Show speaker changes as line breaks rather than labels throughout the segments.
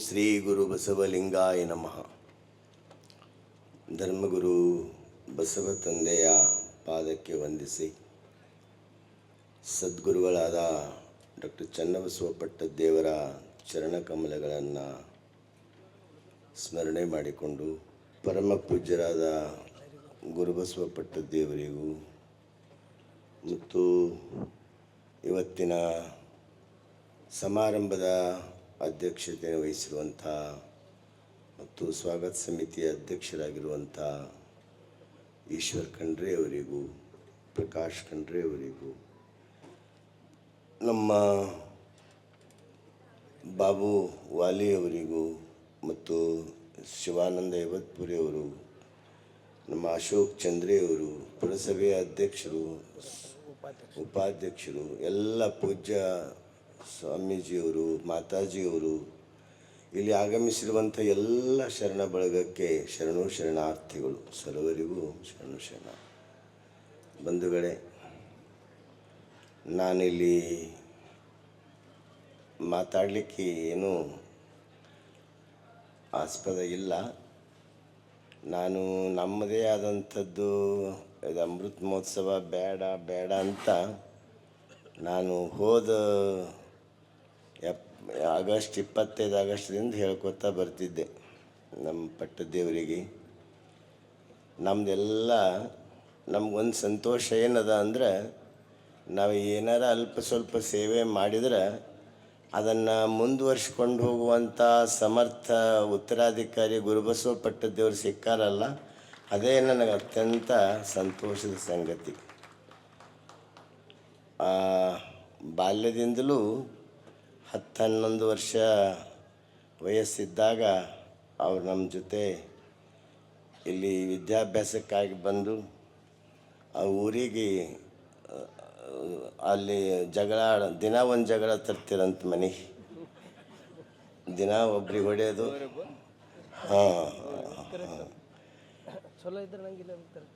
ಶ್ರೀ ಗುರು ಬಸವಲಿಂಗಾಯ ನಮಃ. ಧರ್ಮಗುರು ಬಸವ ತಂದೆಯ ಪಾದಕ್ಕೆ ವಂದಿಸಿ ಸದ್ಗುರುಗಳಾದ ಡಾಕ್ಟರ್ ಚನ್ನಬಸವ ಪಟ್ಟದೇವರ ಚರಣಕಮಲಗಳನ್ನು ಸ್ಮರಣೆ ಮಾಡಿಕೊಂಡು ಪರಮ ಪೂಜ್ಯರಾದ ಗುರುಬಸವ ಪಟ್ಟದೇವರಿಗೂ ಮತ್ತು ಇವತ್ತಿನ ಸಮಾರಂಭದ ಅಧ್ಯಕ್ಷತೆ ವಹಿಸಿರುವಂಥ ಮತ್ತು ಸ್ವಾಗತ ಸಮಿತಿಯ ಅಧ್ಯಕ್ಷರಾಗಿರುವಂಥ ಈಶ್ವರ್ ಖಂಡ್ರೆ ಅವರಿಗೂ, ಪ್ರಕಾಶ್ ಖಂಡ್ರೆ ಅವರಿಗೂ, ನಮ್ಮ ಬಾಬು ವಾಲಿ ಅವರಿಗೂ ಮತ್ತು ಶಿವಾನಂದ ಯವತ್ಪುರಿ ಅವರು, ನಮ್ಮ ಅಶೋಕ್ ಚಂದ್ರೆ ಅವರು, ಪುರಸಭೆಯ ಅಧ್ಯಕ್ಷರು, ಉಪಾಧ್ಯಕ್ಷರು, ಎಲ್ಲ ಪೂಜ್ಯ ಸ್ವಾಮೀಜಿಯವರು, ಮಾತಾಜಿಯವರು ಇಲ್ಲಿ ಆಗಮಿಸಿರುವಂಥ ಎಲ್ಲ ಶರಣ ಬಳಗಕ್ಕೆ ಶರಣು ಶರಣಾರ್ಥಿಗಳು, ಸರ್ವರಿಗೂ ಶರಣು ಶರಣ. ಬಂಧುಗಳೇ, ನಾನಿಲ್ಲಿ ಮಾತಾಡಲಿಕ್ಕೆ ಏನೂ ಆಸ್ಪದ ಇಲ್ಲ. ನಾನು ನಮ್ಮದೇ ಆದಂಥದ್ದು, ಇದು ಅಮೃತ ಮಹೋತ್ಸವ ಬೇಡ ಬೇಡ ಅಂತ ನಾನು ಹೋದ ಆಗಸ್ಟ್ ಇಪ್ಪತ್ತೈದು ಆಗಸ್ಟ್ದಿಂದ ಹೇಳ್ಕೊತಾ ಬರ್ತಿದ್ದೆ ನಮ್ಮ ಪಟ್ಟದೇವರಿಗೆ. ನಮ್ಮದೆಲ್ಲ ನಮ್ಗೊಂದು ಸಂತೋಷ ಏನದ ಅಂದ್ರೆ ನಾವು ಏನಾರ ಅಲ್ಪ ಸ್ವಲ್ಪ ಸೇವೆ ಮಾಡಿದ್ರೆ ಅದನ್ನು ಮುಂದುವರ್ಸ್ಕೊಂಡು ಹೋಗುವಂಥ ಸಮರ್ಥ ಉತ್ತರಾಧಿಕಾರಿ ಗುರುಬಸವ ಪಟ್ಟದೇವರು ಸಿಕ್ಕಾರಲ್ಲ, ಅದೇ ನನಗೆ ಅತ್ಯಂತ ಸಂತೋಷದ ಸಂಗತಿ. ಬಾಲ್ಯದಿಂದಲೂ ಹತ್ತು ಹನ್ನೊಂದು ವರ್ಷ ವಯಸ್ಸಿದ್ದಾಗ ಅವ್ರು ನಮ್ಮ ಜೊತೆ ಇಲ್ಲಿ ವಿದ್ಯಾಭ್ಯಾಸಕ್ಕಾಗಿ ಬಂದು ಆ ಊರಿಗೆ ಅಲ್ಲಿ ಜಗಳ ದಿನ ಒಂದು ಜಗಳ ತರ್ತಿರಂತ ಮನೆ. ದಿನ ಒಬ್ರಿಗೆ ಹೊಡೆಯೋದು. ಹಾಂ
ಚಲೋ ಇದ್ರೆ ಅಂತಾರೆ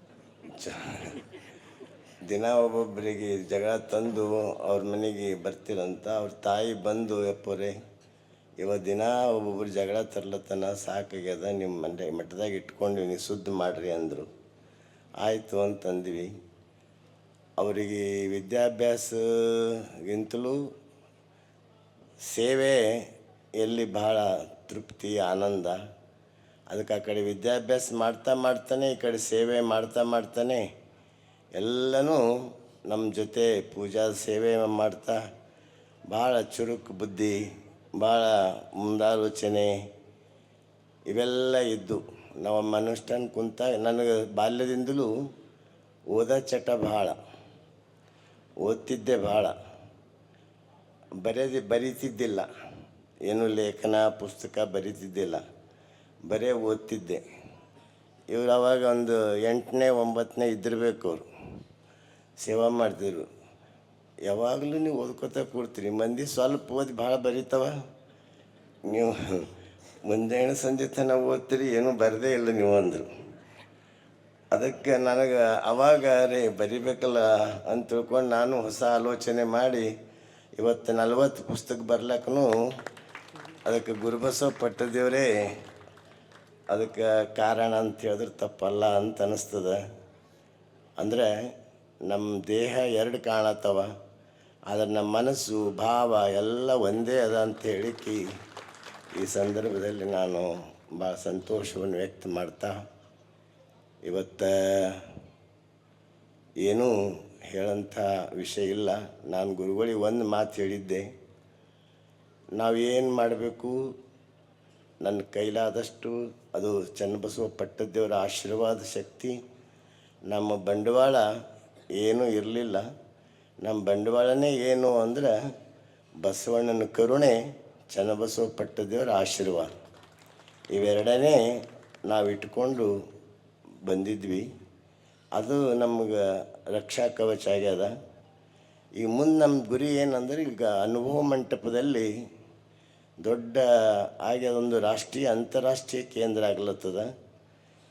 ದಿನ ಒಬ್ಬೊಬ್ಬರಿಗೆ ಜಗಳ ತಂದು ಅವ್ರ ಮನೆಗೆ ಬರ್ತಿರಂತ ಅವ್ರ ತಾಯಿ ಬಂದು ಎಪ್ಪೋರೆ ಇವ ದಿನ ಒಬ್ಬೊಬ್ರು ಜಗಳ ತರ್ಲತ್ತನ ಸಾಕಾಗ್ಯದ ನಿಮ್ಮ ಮನೆ ಮಠದಾಗ ಇಟ್ಕೊಂಡು ನೀವು ಶುದ್ಧ ಮಾಡ್ರಿ ಅಂದರು. ಆಯಿತು ಅಂತಂದ್ವಿ. ಅವರಿಗೆ ವಿದ್ಯಾಭ್ಯಾಸಗಿಂತಲೂ ಸೇವೆ ಎಲ್ಲಿ ಬಹಳ ತೃಪ್ತಿ, ಆನಂದ. ಅದಕ್ಕೆ ಆ ಕಡೆ ವಿದ್ಯಾಭ್ಯಾಸ ಮಾಡ್ತಾ ಮಾಡ್ತಾನೆ, ಈ ಕಡೆ ಸೇವೆ ಮಾಡ್ತಾ ಮಾಡ್ತಾನೆ. ಎಲ್ಲನೂ ನಮ್ಮ ಜೊತೆ ಪೂಜಾ ಸೇವೆ ಮಾಡ್ತಾ ಭಾಳ ಚುರುಕು ಬುದ್ಧಿ, ಭಾಳ ಮುಂದಾಲೋಚನೆ ಇವೆಲ್ಲ ಇದ್ದು ನಾವು ಮನುಷ್ಯನ ಕುಂತ ನನಗೆ ಬಾಲ್ಯದಿಂದಲೂ ಓದೋ ಚಟ ಭಾಳ, ಓದ್ತಿದ್ದೆ ಭಾಳ. ಬರೆದು, ಬರೀತಿದ್ದಿಲ್ಲ. ಏನು ಲೇಖನ, ಪುಸ್ತಕ ಬರೀತಿದ್ದಿಲ್ಲ. ಬರೇ ಓದ್ತಿದ್ದೆ. ಇವ್ರು ಅವಾಗ ಒಂದು ಎಂಟನೇ, ಒಂಬತ್ತನೇ ಇದ್ದಿರಬೇಕು ಅವರು. ಸೇವಾ ಮಾಡ್ತಿದ್ರು. ಯಾವಾಗಲೂ ನೀವು ಓದ್ಕೋತಾ ಕೂಡ್ತೀರಿ ಮಂದಿ ಸ್ವಲ್ಪ ಓದಿ ಭಾಳ ಬರೀತಾವ. ನೀವು ಮುಂಜಾನೆ ಸಂಜೆ ತನಕ ಓದ್ತೀರಿ, ಏನೂ ಬರದೇ ಇಲ್ಲ ನೀವು ಅಂದರು. ಅದಕ್ಕೆ ನನಗೆ ಅವಾಗ ರೀ ಬರಿಬೇಕಲ್ಲ? ಅಂತ ತಿಳ್ಕೊಂಡು ನಾನು ಹೊಸ ಆಲೋಚನೆ ಮಾಡಿ, ಇವತ್ತು ನಲ್ವತ್ತು ಪುಸ್ತಕ ಬರ್ಲಕ್ಕೂ ಅದಕ್ಕೆ ಗುರುಬಸವ ಪಟ್ಟದೇವರೇ, ಅದಕ್ಕೆ ಕಾರಣ ಅಂತ ಹೇಳಿದ್ರೆ ತಪ್ಪಲ್ಲ ಅಂತ ಅನ್ನಿಸ್ತದೆ ಅಂದರೆ ನಮ್ಮ ದೇಹ ಎರಡು ಕಾಣತ್ತವ, ಆದರೆ ನಮ್ಮ ಮನಸ್ಸು, ಭಾವ ಎಲ್ಲ ಒಂದೇ ಅದ ಅಂತ ಹೇಳಿಕ್ಕೆ ಈ ಸಂದರ್ಭದಲ್ಲಿ ನಾನು ಭಾಳ ಸಂತೋಷವನ್ನು ವ್ಯಕ್ತ ಮಾಡ್ತಾ, ಇವತ್ತು ಏನೂ ಹೇಳಂಥ ವಿಷಯ ಇಲ್ಲ. ನಾನು ಗುರುಗಳಿಗೆ ಒಂದು ಮಾತು ಹೇಳಿದ್ದೆ, ನಾವು ಏನು ಮಾಡಬೇಕು? ನನ್ನ ಕೈಲಾದಷ್ಟು ಅದು ಚನ್ನಬಸವ ಪಟ್ಟದೇವರ ಆಶೀರ್ವಾದ ಶಕ್ತಿ, ನಮ್ಮ ಬಂಡವಾಳ ಏನೂ ಇರಲಿಲ್ಲ. ನಮ್ಮ ಬಂಡವಾಳನೇ ಏನು ಅಂದ್ರೆ ಬಸವಣ್ಣನ ಕರುಣೆ ಚನ್ನಬಸವ ಪಟ್ಟದೇವರ ಆಶೀರ್ವಾದ. ಇವೆರಡನೇ ನಾವು ಇಟ್ಕೊಂಡು ಬಂದಿದ್ವಿ. ಅದು ನಮ್ಗೆ ರಕ್ಷಾ ಕವಚ ಆಗ್ಯದ. ಈಗ ಮುಂದೆ ನಮ್ಮ ಗುರಿ ಏನಂದ್ರೆ ಈಗ ಅನುಭವ ಮಂಟಪದಲ್ಲಿ ದೊಡ್ಡ ಆಗ್ಯದೊಂದು ರಾಷ್ಟ್ರೀಯ ಅಂತಾರಾಷ್ಟ್ರೀಯ ಕೇಂದ್ರ ಆಗ್ಲತ್ತದ.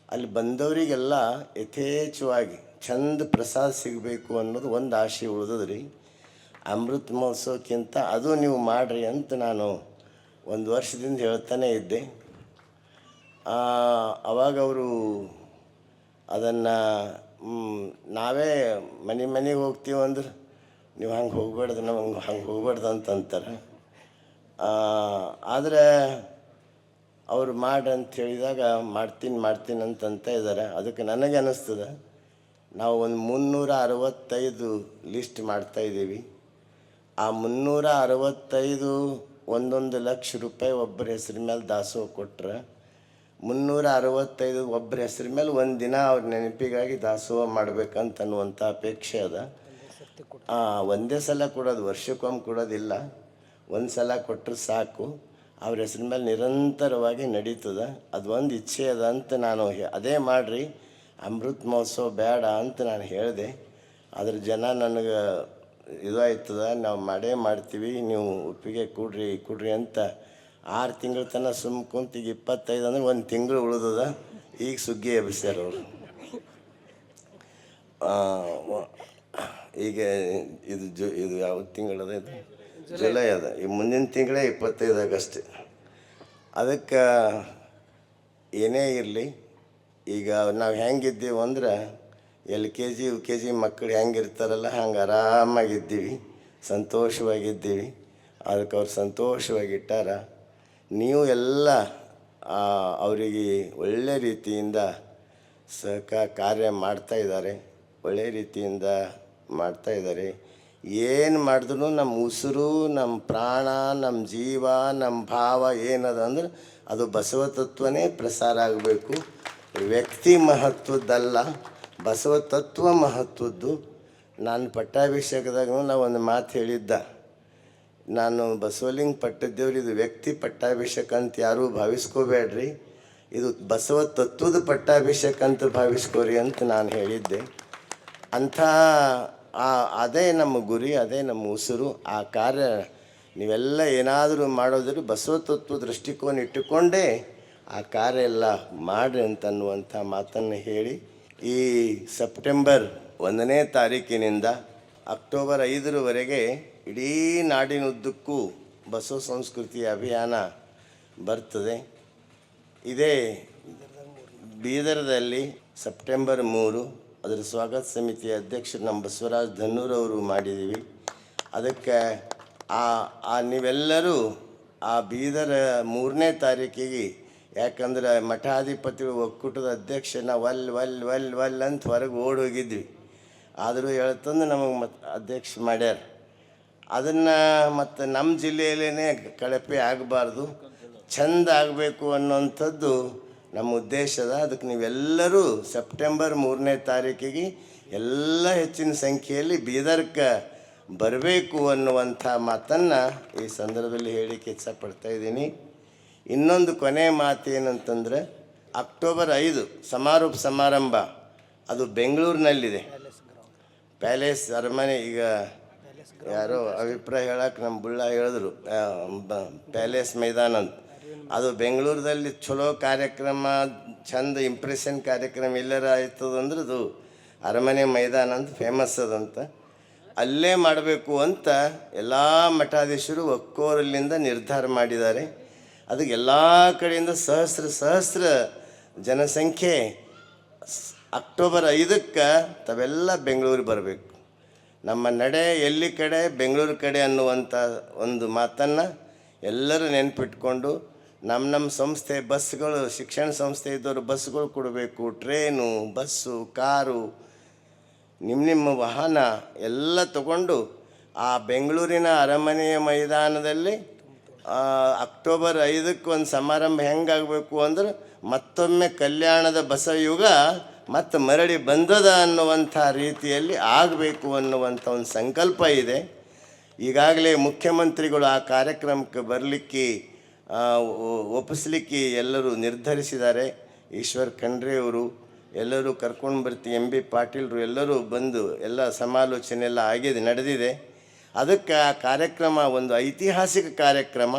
ಅಲ್ಲಿ ಬಂದವರಿಗೆಲ್ಲ ಯಥೇಚ್ಛವಾಗಿ ಚಂದ ಪ್ರಸಾದ ಸಿಗಬೇಕು ಅನ್ನೋದು ಒಂದು ಆಸೆ ಉಳಿದದ್ರಿ. ಅಮೃತ ಮಹೋತ್ಸವಕ್ಕಿಂತ ಅದು ನೀವು ಮಾಡಿರಿ ಅಂತ ನಾನು ಒಂದು ವರ್ಷದಿಂದ ಹೇಳ್ತಾನೆ ಇದ್ದೆ. ಅವಾಗ ಅವರು ಅದನ್ನು ನಾವೇ ಮನೆ ಮನೆಗೆ ಹೋಗ್ತೀವಿ ಅಂದ್ರೆ ನೀವು ಹಂಗೆ ಹೋಗ್ಬಾರ್ದು ನಾವು ಹಂಗೆ ಹಂಗೆ ಹೋಗ್ಬಾರ್ದು ಅಂತ ಅಂತಾರೆ. ಆದರೆ ಅವ್ರು ಮಾಡಿ ಅಂತ ಹೇಳಿದಾಗ ಮಾಡ್ತೀನಿ ಮಾಡ್ತೀನಿ ಅಂತಂತ ಇದ್ದಾರೆ ಅದಕ್ಕೆ ನನಗೆ ಅನ್ನಿಸ್ತದೆ ನಾವು ಒಂದು ಮುನ್ನೂರ ಅರವತ್ತೈದು ಲಿಸ್ಟ್ ಮಾಡ್ತಾ ಇದ್ದೀವಿ. ಆ ಮುನ್ನೂರ ಅರವತ್ತೈದು ಒಂದೊಂದು ಲಕ್ಷ ರೂಪಾಯಿ ಒಬ್ಬರ ಹೆಸ್ರ ಮೇಲೆ ದಾಸೋಹ ಕೊಟ್ರೆ ಮುನ್ನೂರ ಅರವತ್ತೈದು ಒಬ್ಬರ ಹೆಸ್ರ ಮೇಲೆ ಒಂದು ದಿನ ಅವ್ರ ನೆನಪಿಗಾಗಿ ದಾಸೋಹ ಮಾಡ್ಬೇಕಂತ ಅನ್ನುವಂಥ ಅಪೇಕ್ಷೆ ಅದ. ಒಂದೇ ಸಲ ಕೊಡೋದು, ವರ್ಷಕ್ಕೊಮ್ಮೆ ಕೊಡೋದಿಲ್ಲ. ಒಂದು ಸಲ ಕೊಟ್ಟರೆ ಸಾಕು. ಅವ್ರ ಹೆಸ್ರ ಮೇಲೆ ನಿರಂತರವಾಗಿ ನಡೀತದೆ. ಅದು ಒಂದು ಇಚ್ಛೆ ಅದ ಅಂತ ನಾನು ಅದೇ ಮಾಡಿರಿ. ಅಮೃತ್ ಮಹೋತ್ಸವ ಬೇಡ ಅಂತ ನಾನು ಹೇಳಿದೆ. ಅದ್ರ ಜನ ನನಗೆ ಇದು ಆಯ್ತದ ನಾವು ಮಾಡೇ ಮಾಡ್ತೀವಿ, ನೀವು ಉಪ್ಪಿಗೆ ಕೊಡ್ರಿ ಕೊಡ್ರಿ ಅಂತ. ಆರು ತಿಂಗಳ ತನಕ ಸುಮ್ಮ ಕುಂತ ಈಗ ಇಪ್ಪತ್ತೈದು ಅಂದ್ರೆ ಒಂದು ತಿಂಗಳು ಉಳಿದದ. ಈಗ ಸುಗ್ಗಿ ಎಬ್ಸ್ಯಾರ ಅವರು. ಈಗ ಇದು ಜು, ಇದು ಯಾವ ತಿಂಗಳದ ಇದು? ಜುಲೈ ಅದ. ಈ ಮುಂದಿನ ತಿಂಗಳೇ ಇಪ್ಪತ್ತೈದು ಆಗಸ್ಟ್. ಅದಕ್ಕೆ ಏನೇ ಇರಲಿ ಈಗ ನಾವು ಹೆಂಗಿದ್ದೀವಿ ಅಂದ್ರೆ L K G, U K G ಮಕ್ಕಳು ಹೆಂಗಿರ್ತಾರಲ್ಲ, ಹಂಗೆ ಆರಾಮಾಗಿದ್ದೀವಿ, ಸಂತೋಷವಾಗಿದ್ದೀವಿ. ಅದಕ್ಕೆ ಅವ್ರು ಸಂತೋಷವಾಗಿಟ್ಟಾರ, ನೀವು ಎಲ್ಲ ಅವರಿಗೆ ಒಳ್ಳೆ ರೀತಿಯಿಂದ ಸಹಕ ಕಾರ್ಯ ಮಾಡ್ತಾ ಇದ್ದಾರೆ ಒಳ್ಳೆ ರೀತಿಯಿಂದ ಮಾಡ್ತಾ ಇದ್ದಾರೆ ಏನು ಮಾಡಿದ್ರು ನಮ್ಮ ಉಸಿರು ನಮ್ಮ ಪ್ರಾಣ ನಮ್ಮ ಜೀವ ನಮ್ಮ ಭಾವ ಏನದ ಅಂದ್ರೆ ಅದು ಬಸವ ತತ್ವನೇ ಪ್ರಸಾರ ಆಗಬೇಕು. ವ್ಯಕ್ತಿ ಮಹತ್ವದ್ದಲ್ಲ, ಬಸವ ತತ್ವ ಮಹತ್ವದ್ದು. ನಾನು ಪಟ್ಟಾಭಿಷೇಕದಾಗ ನಾವು ಒಂದು ಮಾತು ಹೇಳಿದ್ದ. ನಾನು ಬಸವಲಿಂಗ ಪಟ್ಟದ್ದೇವ್ರಿ, ಇದು ವ್ಯಕ್ತಿ ಪಟ್ಟಾಭಿಷೇಕ ಅಂತ ಯಾರೂ ಭಾವಿಸ್ಕೋಬೇಡ್ರಿ. ಇದು ಬಸವ ತತ್ವದ ಪಟ್ಟಾಭಿಷೇಕ ಅಂತ ಭಾವಿಸ್ಕೋರಿ ಅಂತ ನಾನು ಹೇಳಿದ್ದೆ. ಅಂಥ ಆ, ಅದೇ ನಮ್ಮ ಗುರಿ, ಅದೇ ನಮ್ಮ ಉಸಿರು. ಆ ಕಾರ್ಯ ನೀವೆಲ್ಲ ಏನಾದರೂ ಮಾಡೋದ್ರೆ ಬಸವ ತತ್ವ ದೃಷ್ಟಿಕೋನ ಇಟ್ಟುಕೊಂಡೇ ಆ ಕಾರ್ಯ ಎಲ್ಲ ಮಾಡ್ರಿ ಅಂತನ್ನುವಂಥ ಮಾತನ್ನು ಹೇಳಿ, ಈ ಸೆಪ್ಟೆಂಬರ್ ಒಂದನೇ ತಾರೀಕಿನಿಂದ ಅಕ್ಟೋಬರ್ ಐದರವರೆಗೆ ಇಡೀ ನಾಡಿನುದ್ದಕ್ಕೂ ಬಸವ ಸಂಸ್ಕೃತಿ ಅಭಿಯಾನ ಬರ್ತದೆ. ಇದೇ ಬೀದರದಲ್ಲಿ ಸೆಪ್ಟೆಂಬರ್ ಮೂರು, ಅದರ ಸ್ವಾಗತ ಸಮಿತಿಯ ಅಧ್ಯಕ್ಷರು ನಮ್ಮ ಬಸವರಾಜ್ ಧನ್ನೂರ್ ಅವರು ಮಾಡಿದ್ದೀವಿ. ಅದಕ್ಕೆ ಆ ಆ ನೀವೆಲ್ಲರೂ ಆ ಬೀದರ ಮೂರನೇ ತಾರೀಕಿಗೆ ಯಾಕಂದ್ರೆ ಮಠಾಧಿಪತಿ ಒಕ್ಕೂಟದ ಅಧ್ಯಕ್ಷ ನಾವು ವಲ್ ವಲ್ ವಲ್ ವಲ್ ಅಂತ ಹೊರಗೆ ಓಡಿ ಹೋಗಿದ್ವಿ. ಆದರೂ ಹೇಳ್ತಂದು ನಮಗೆ ಮತ್ತೆ ಅಧ್ಯಕ್ಷ ಮಾಡ್ಯಾರ. ಅದನ್ನು ಮತ್ತು ನಮ್ಮ ಜಿಲ್ಲೆಯಲ್ಲೇ ಕಳಪೆ ಆಗಬಾರ್ದು. ಚಂದ ಆಗಬೇಕು ಅನ್ನೋಂಥದ್ದು ನಮ್ಮ ಉದ್ದೇಶದ ಅದಕ್ಕೆ ನೀವೆಲ್ಲರೂ ಸೆಪ್ಟೆಂಬರ್ ಮೂರನೇ ತಾರೀಕಿಗೆ ಎಲ್ಲ ಹೆಚ್ಚಿನ ಸಂಖ್ಯೆಯಲ್ಲಿ ಬೀದರ್ಕ ಬರಬೇಕು ಅನ್ನುವಂಥ ಮಾತನ್ನು ಈ ಸಂದರ್ಭದಲ್ಲಿ ಹೇಳಿಕೆ ಇಚ್ಛಪಡ್ತಾ ಇದ್ದೀನಿ. ಇನ್ನೊಂದು ಕೊನೆ ಮಾತು ಏನಂತಂದರೆ, ಅಕ್ಟೋಬರ್ ಐದು ಸಮಾರೋಪ ಸಮಾರಂಭ, ಅದು ಬೆಂಗಳೂರಿನಲ್ಲಿದೆ. ಪ್ಯಾಲೇಸ್ ಅರಮನೆ, ಈಗ ಯಾರೋ ಅಭಿಪ್ರಾಯ ಹೇಳಕ್ಕೆ ನಮ್ಮ ಬುಳ್ಳ ಹೇಳಿದ್ರು ಪ್ಯಾಲೇಸ್ ಮೈದಾನ ಅಂತ. ಅದು ಬೆಂಗಳೂರದಲ್ಲಿ ಚಲೋ ಕಾರ್ಯಕ್ರಮ, ಚಂದ ಇಂಪ್ರೆಷನ್ ಕಾರ್ಯಕ್ರಮ ಎಲ್ಲರ ಆಯ್ತದಂದ್ರೆ ಅದು ಅರಮನೆ ಮೈದಾನ ಅಂತ ಫೇಮಸ್ ಅದಂತ ಅಲ್ಲೇ ಮಾಡಬೇಕು ಅಂತ ಎಲ್ಲ ಮಠಾಧೀಶರು ಒಕ್ಕೋರಲ್ಲಿಂದ ನಿರ್ಧಾರ ಮಾಡಿದ್ದಾರೆ. ಅದಕ್ಕೆ ಎಲ್ಲ ಕಡೆಯಿಂದ ಸಹಸ್ರ ಸಹಸ್ರ ಜನಸಂಖ್ಯೆ ಅಕ್ಟೋಬರ್ ಐದಕ್ಕೆ ತಾವೆಲ್ಲ ಬೆಂಗಳೂರಿಗೆ ಬರಬೇಕು. ನಮ್ಮ ನಡೆ ಎಲ್ಲಿ ಕಡೆ, ಬೆಂಗಳೂರು ಕಡೆ ಅನ್ನುವಂಥ ಒಂದು ಮಾತನ್ನು ಎಲ್ಲರೂ ನೆನಪಿಟ್ಕೊಂಡು ನಮ್ಮ ನಮ್ಮ ಸಂಸ್ಥೆ ಬಸ್ಗಳು ಶಿಕ್ಷಣ ಸಂಸ್ಥೆ ಇದ್ದವರು ಬಸ್ಗಳು ಕೊಡಬೇಕು, ಟ್ರೇನು, ಬಸ್ಸು, ಕಾರು, ನಿಮ್ಮ ನಿಮ್ಮ ವಾಹನ ಎಲ್ಲ ತಗೊಂಡು ಆ ಬೆಂಗಳೂರಿನ ಅರಮನೆಯ ಮೈದಾನದಲ್ಲಿ ಅಕ್ಟೋಬರ್ ಐದಕ್ಕೆ ಒಂದು ಸಮಾರಂಭ ಹೆಂಗಾಗಬೇಕು ಅಂದ್ರೆ ಮತ್ತೊಮ್ಮೆ ಕಲ್ಯಾಣದ ಬಸವಯುಗ ಮತ್ತು ಮರಳಿ ಬಂದದ ಅನ್ನುವಂಥ ರೀತಿಯಲ್ಲಿ ಆಗಬೇಕು ಅನ್ನುವಂಥ ಒಂದು ಸಂಕಲ್ಪ ಇದೆ. ಈಗಾಗಲೇ ಮುಖ್ಯಮಂತ್ರಿಗಳು ಆ ಕಾರ್ಯಕ್ರಮಕ್ಕೆ ಬರಲಿಕ್ಕೆ ಒಪ್ಪಿಸ್ಲಿಕ್ಕೆ ಎಲ್ಲರೂ ನಿರ್ಧರಿಸಿದ್ದಾರೆ. ಈಶ್ವರ್ ಖಂಡ್ರೆ ಅವರು, ಎಲ್ಲರೂ ಕರ್ಕೊಂಡು ಬರ್ತೀವಿ ಎಂ ಬಿ ಪಾಟೀಲ್ರು ಎಲ್ಲರೂ ಬಂದು ಎಲ್ಲ ಸಮಾಲೋಚನೆ ಎಲ್ಲ ಆಗಿದೆ, ನಡೆದಿದೆ. ಅದಕ್ಕೆ ಆ ಕಾರ್ಯಕ್ರಮ ಒಂದು ಐತಿಹಾಸಿಕ ಕಾರ್ಯಕ್ರಮ.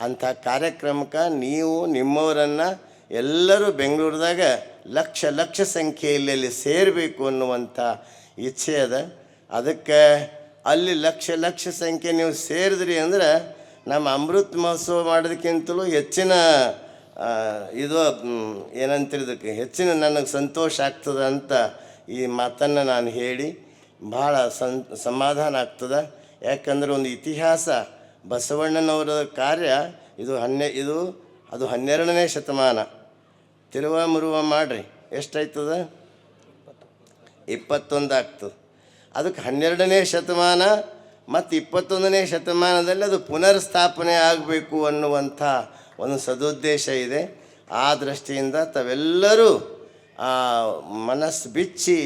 ಅಂಥ ಕಾರ್ಯಕ್ರಮಕ್ಕೆ ನೀವು ನಿಮ್ಮವರನ್ನು ಎಲ್ಲರೂ ಬೆಂಗಳೂರದಾಗ ಲಕ್ಷ ಲಕ್ಷ ಸಂಖ್ಯೆಯಲ್ಲಿ ಸೇರಬೇಕು ಅನ್ನುವಂಥ ಇಚ್ಛೆ ಅದ. ಅದಕ್ಕೆ ಅಲ್ಲಿ ಲಕ್ಷ ಲಕ್ಷ ಸಂಖ್ಯೆ ನೀವು ಸೇರಿದ್ರಿ ಅಂದ್ರೆ ನಮ್ಮ ಅಮೃತ ಮಹೋತ್ಸವ ಮಾಡೋದಕ್ಕಿಂತಲೂ ಹೆಚ್ಚಿನ ಇದು ಏನಂತಿರೋದಕ್ಕೆ ಹೆಚ್ಚಿನ ನನಗೆ ಸಂತೋಷ ಆಗ್ತದೆ ಅಂತ ಈ ಮಾತನ್ನು ನಾನು ಹೇಳಿ ಭಾಳ ಸಂ, ಸಮಾಧಾನ ಆಗ್ತದೆ. ಯಾಕಂದ್ರೆ ಒಂದು ಇತಿಹಾಸ, ಬಸವಣ್ಣನವರ ಕಾರ್ಯ ಇದು ಹನ್ನೆ, ಇದು ಅದು ಹನ್ನೆರಡನೇ ಶತಮಾನ. ತಿರುವ ಮುರುವ ಮಾಡಿರಿ, ಎಷ್ಟಾಯ್ತದ? ಇಪ್ಪತ್ತೊಂದು ಆಗ್ತದೆ. ಅದಕ್ಕೆ ಹನ್ನೆರಡನೇ ಶತಮಾನ ಮತ್ತು ಇಪ್ಪತ್ತೊಂದನೇ ಶತಮಾನದಲ್ಲಿ ಅದು ಪುನರ್ ಸ್ಥಾಪನೆ ಆಗಬೇಕು ಅನ್ನುವಂಥ ಒಂದು ಸದುದ್ದೇಶ ಇದೆ. ಆ ದೃಷ್ಟಿಯಿಂದ ತಾವೆಲ್ಲರೂ ಮನಸ್ಸು ಬಿಚ್ಚಿ,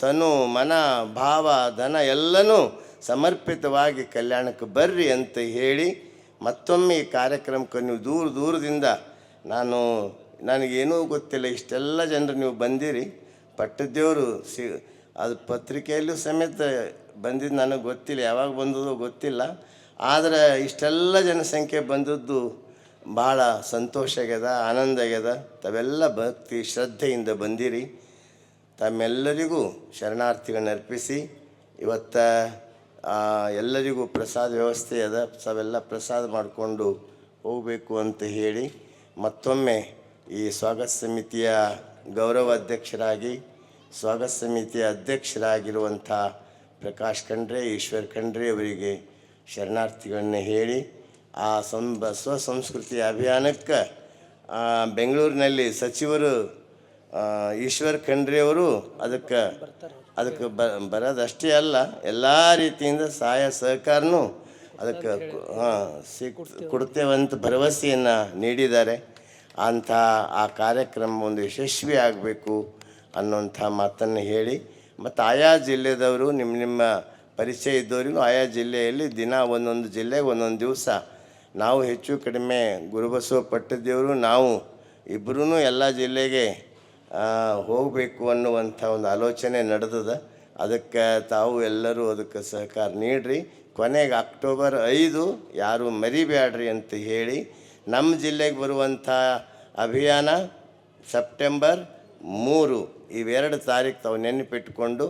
ತನು, ಮನ, ಭಾವ, ಧನ ಎಲ್ಲನೂ ಸಮರ್ಪಿತವಾಗಿ ಕಲ್ಯಾಣಕ್ಕೆ ಬರ್ರಿ ಅಂತ ಹೇಳಿ ಮತ್ತೊಮ್ಮೆ ಈ ಕಾರ್ಯಕ್ರಮಕ್ಕೆ ನೀವು ದೂರ ದೂರದಿಂದ ನಾನು ನನಗೇನೂ ಗೊತ್ತಿಲ್ಲ, ಇಷ್ಟೆಲ್ಲ ಜನರು ನೀವು ಬಂದಿರಿ. ಪಟ್ಟದೇವರು ಸಿ, ಅದು ಪತ್ರಿಕೆಯಲ್ಲೂ ಸಮೇತ ಬಂದಿದ್ದು ನನಗೆ ಗೊತ್ತಿಲ್ಲ, ಯಾವಾಗ ಬಂದದೋ ಗೊತ್ತಿಲ್ಲ. ಆದರೆ ಇಷ್ಟೆಲ್ಲ ಜನಸಂಖ್ಯೆ ಬಂದದ್ದು ಭಾಳ ಸಂತೋಷ ಆಗ್ಯದ, ಆನಂದ ಆಗ್ಯದ. ತಾವೆಲ್ಲ ಭಕ್ತಿ, ಶ್ರದ್ಧೆಯಿಂದ ಬಂದಿರಿ. ತಮ್ಮೆಲ್ಲರಿಗೂ ಶರಣಾರ್ಥಿಗಳನ್ನ ಅರ್ಪಿಸಿ ಇವತ್ತ ಎಲ್ಲರಿಗೂ ಪ್ರಸಾದ ವ್ಯವಸ್ಥೆ ಅದ. ತಾವೆಲ್ಲ ಪ್ರಸಾದ ಮಾಡಿಕೊಂಡು ಹೋಗಬೇಕು ಅಂತ ಹೇಳಿ ಮತ್ತೊಮ್ಮೆ ಈ ಸ್ವಾಗತ ಸಮಿತಿಯ ಗೌರವ ಅಧ್ಯಕ್ಷರಾಗಿ, ಸ್ವಾಗತ ಸಮಿತಿಯ ಅಧ್ಯಕ್ಷರಾಗಿರುವಂಥ ಪ್ರಕಾಶ್ ಖಂಡ್ರೆ, ಈಶ್ವರ್ ಖಂಡ್ರೆ ಅವರಿಗೆ ಶರಣಾರ್ಥಿಗಳನ್ನ ಹೇಳಿ, ಆ ಸಂ ಸ್ವಸಂಸ್ಕೃತಿ ಅಭಿಯಾನಕ್ಕೆ ಬೆಂಗಳೂರಿನಲ್ಲಿ ಸಚಿವರು ಈಶ್ವರ್ ಖಂಡ್ರಿಯವರು ಅದಕ್ಕೆ ಅದಕ್ಕೆ ಬ, ಬರೋದಷ್ಟೇ ಅಲ್ಲ, ಎಲ್ಲ ರೀತಿಯಿಂದ ಸಹಾಯ ಸಹಕಾರನೂ ಅದಕ್ಕೆ ಹಾಂ, ಸಿಕ್, ಕೊಡ್ತೇವಂತ ಭರವಸೆಯನ್ನು ನೀಡಿದ್ದಾರೆ. ಅಂಥ ಆ ಕಾರ್ಯಕ್ರಮ ಒಂದು ಯಶಸ್ವಿ ಆಗಬೇಕು ಅನ್ನೋಂಥ ಮಾತನ್ನು ಹೇಳಿ, ಮತ್ತು ಆಯಾ ಜಿಲ್ಲೆದವರು ನಿಮ್ಮ ನಿಮ್ಮ ಪರಿಚಯ ಇದ್ದವರಿಗೂ ಆಯಾ ಜಿಲ್ಲೆಯಲ್ಲಿ ದಿನ ಒಂದೊಂದು ಜಿಲ್ಲೆಗೆ ಒಂದೊಂದು ದಿವಸ ನಾವು ಹೆಚ್ಚು ಕಡಿಮೆ ಗುರುಬಸವ ಪಟ್ಟದೇವರು ನಾವು ಇಬ್ಬರೂ ಎಲ್ಲ ಜಿಲ್ಲೆಗೆ ಹೋಗಬೇಕು ಅನ್ನುವಂಥ ಒಂದು ಆಲೋಚನೆ ನಡೆದದ. ಅದಕ್ಕೆ ತಾವು ಎಲ್ಲರೂ ಅದಕ್ಕೆ ಸಹಕಾರ ನೀಡ್ರಿ. ಕೊನೆಗೆ ಅಕ್ಟೋಬರ್ ಐದು ಯಾರು ಮರಿಬೇಡ್ರಿ ಅಂತ ಹೇಳಿ ನಮ್ಮ ಜಿಲ್ಲೆಗೆ ಬರುವಂಥ ಅಭಿಯಾನ ಸೆಪ್ಟೆಂಬರ್ ಮೂರು, ಇವೆರಡು ತಾರೀಕು ತಾವು ನೆನಪಿಟ್ಟುಕೊಂಡು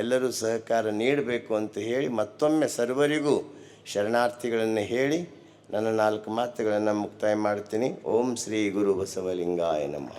ಎಲ್ಲರೂ ಸಹಕಾರ ನೀಡಬೇಕು ಅಂತ ಹೇಳಿ ಮತ್ತೊಮ್ಮೆ ಸರ್ವರಿಗೂ ಶರಣಾರ್ಥಿಗಳನ್ನು ಹೇಳಿ ನನ್ನ ನಾಲ್ಕು ಮಾತುಗಳನ್ನು ಮುಕ್ತಾಯ ಮಾಡ್ತೀನಿ. ಓಂ ಶ್ರೀ ಗುರು ಬಸವಲಿಂಗಾಯ ನಮಃ.